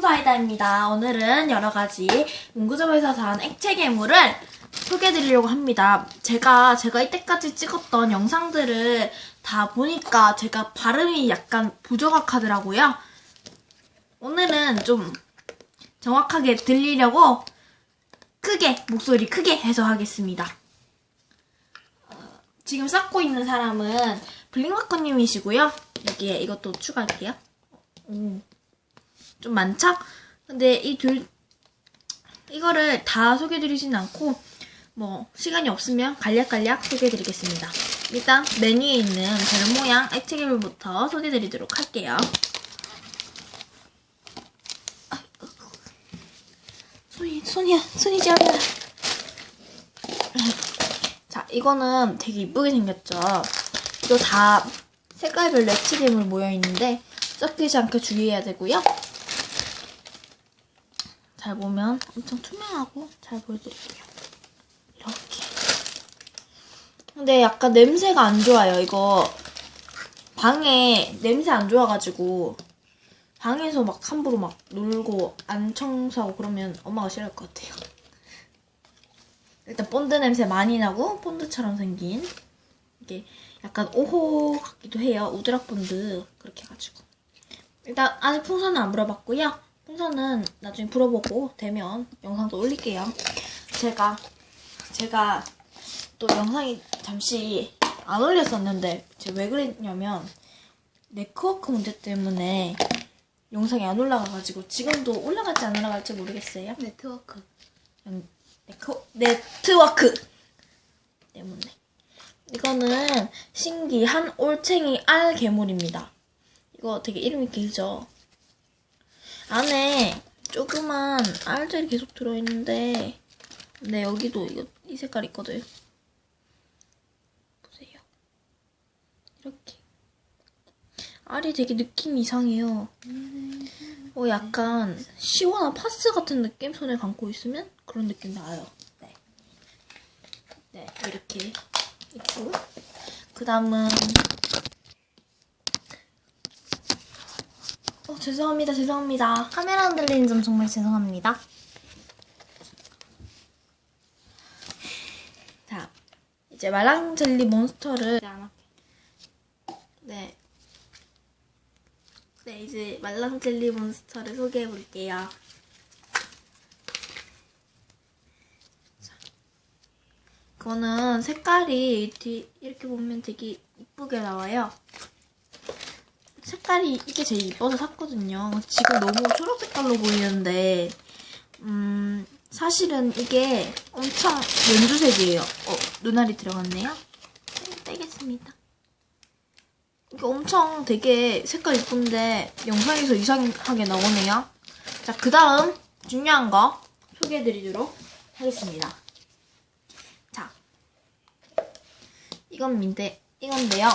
청소아이다입니다. 오늘은 여러 가지 문구점에서 산 액체 괴물을 소개해드리려고 합니다. 제가 제가 이때까지 찍었던 영상들을 다 보니까 제가 발음이 약간 부정확하더라고요. 오늘은 좀 정확하게 들리려고 크게 목소리 크게 해서 하겠습니다. 어, 지금 쌓고 있는 사람은 블링마커님이시고요. 여기에 이것도 추가할게요. 오. 좀 많죠? 근데 이 둘, 이거를 다 소개해드리진 않고, 뭐, 시간이 없으면 간략간략 소개해드리겠습니다. 일단, 메뉴에 있는 별 모양 액체괴물부터 소개해드리도록 할게요. 손이, 손이야, 손이 지어라. 자, 이거는 되게 이쁘게 생겼죠? 이거 다 색깔별로 액체괴물 모여있는데, 섞이지 않게 주의해야 되고요. 잘 보면 엄청 투명하고 잘 보여드릴게요. 이렇게. 근데 약간 냄새가 안 좋아요. 이거 방에 냄새 안 좋아가지고 방에서 막 함부로 막 놀고 안 청소하고 그러면 엄마가 싫어할 것 같아요. 일단 본드 냄새 많이 나고 본드처럼 생긴 이게 약간 오호 같기도 해요. 우드락 본드 그렇게 해가지고 일단 아직 풍선은 안 불어봤고요. 풍선은 나중에 불어보고 되면 영상도 올릴게요. 제가 제가 또 영상이 잠시 안 올렸었는데 제가 왜 그랬냐면 네트워크 문제 때문에 영상이 안 올라가가지고 지금도 올라갈지 안 올라갈지 모르겠어요. 네트워크. 음, 네코, 네트워크 때문에 이거는 신기 한 올챙이 알 괴물입니다. 이거 되게 이름이 길죠? 안에 조그만 알들이 계속 들어있는데 네 여기도 이거 이 색깔 있거든. 보세요. 이렇게. 알이 되게 느낌 이상해요. 어 약간 시원한 파스 같은 느낌? 손에 감고 있으면? 그런 느낌 나요. 네, 네 이렇게 있고. 그 다음은 죄송합니다 죄송합니다 카메라 흔들리는 점 정말 죄송합니다. 자, 이제 말랑 젤리 몬스터를 네. 네, 이제 말랑 젤리 몬스터를 소개해 볼게요. 자, 이거는 색깔이 뒤- 이렇게 보면 되게 이쁘게 나와요. 색깔이 이게 제일 이뻐서 샀거든요. 지금 너무 초록 색깔로 보이는데, 음, 사실은 이게 엄청 연두색이에요. 어, 눈알이 들어갔네요. 네, 빼겠습니다. 이게 엄청 되게 색깔 이쁜데 영상에서 이상하게 나오네요. 자, 그 다음 중요한 거 소개해드리도록 하겠습니다. 자, 이건 민데, 이건데요.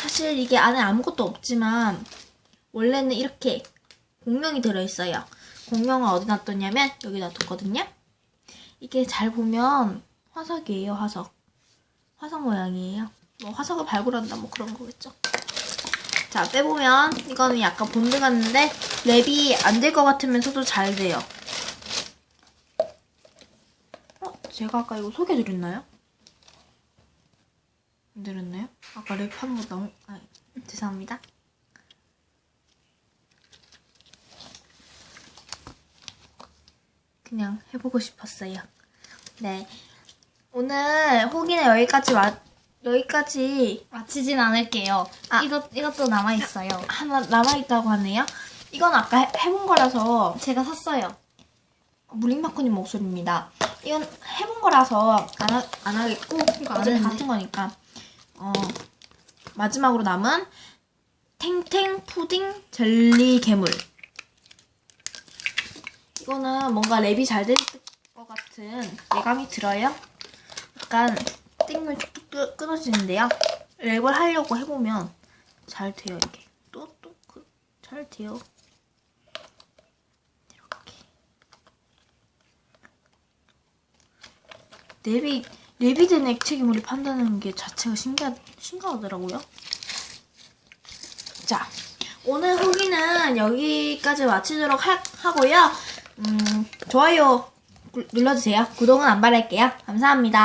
사실 이게 안에 아무것도 없지만 원래는 이렇게 공룡이 들어있어요. 공룡을 어디 놔뒀냐면 여기 놔뒀거든요. 이게 잘 보면 화석이에요, 화석. 화석 모양이에요. 뭐 화석을 발굴한다 뭐 그런 거겠죠. 자, 빼보면 이거는 약간 본드 같는데 랩이 안 될 것 같으면서도 잘 돼요. 어? 제가 아까 이거 소개해드렸나요? 안 드렸나요? 아까 랩하는 거 너무... 아, 죄송합니다. 그냥 해보고 싶었어요. 네. 오늘 호기는 여기까지 와, 여기까지 마치진 않을게요. 아. 이것, 이것도 남아있어요. 하나 남아있다고 하네요. 이건 아까 해- 해본 거라서 제가 샀어요. 물링마코님 목소리입니다. 이건 해본 거라서 안, 하, 안 하겠고 이거 안 어차피 했는데. 같은 거니까 어, 마지막으로 남은 탱탱 푸딩 젤리 괴물 이거는 뭔가 랩이 잘 될 것 같은 예감이 들어요. 약간 툭툭 끊- 끊어지는데요. 랩을 하려고 해보면 잘 돼요 이게 또 또 잘 돼요. 이렇게 랩이 랩이 된 액체괴물이 판다는 게 자체가 신기하, 신기하더라고요. 자, 오늘 후기는 여기까지 마치도록 하, 하고요. 음, 좋아요 구- 눌러주세요. 구독은 안 바랄게요. 감사합니다.